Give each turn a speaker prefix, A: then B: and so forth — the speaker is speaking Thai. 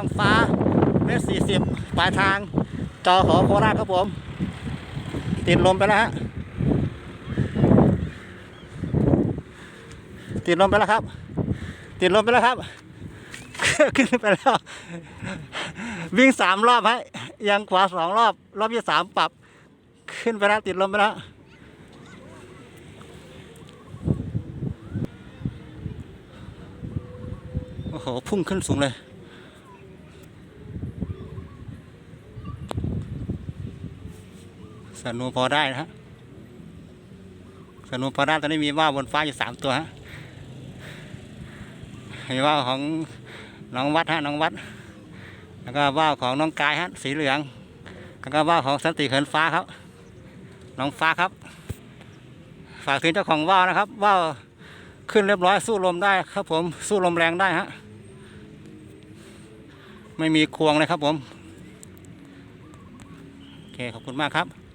A: องฟ้าเมตรสี่สิบปลายทางจอหอโคราชครับผม ติดลมไปแล้วฮะติดลมไปแล้วครับ ติดลมไปแล้วครับ ขึ้นไปแล้ว วิ่งสามรอบฮะยังขวาสองรอบ รอบที่สามปรับ ขึ้นไปแล้วติดลมไปแล้วโอ้โห พุ่งขึ้นสูงเลย สนุพอได้นะฮะสนุพอได้ตอนนี้มีว่าวบนฟ้าอยู่สามตัวฮะมีว่าวของน้องวัดฮะน้องวัด แล้วก็ว่าวของน้องกายฮะสีเหลือง แล้วก็ว่าวของสันติเหินฟ้าครับ น้องฟ้าครับ ฝากถึงเจ้าของว่าวนะครับว่าวขึ้นเรียบร้อยสู้ลมได้ครับผมสู้ลมแรงได้ฮะไม่มีควงเลยครับผม โอเค ขอบคุณมากครับ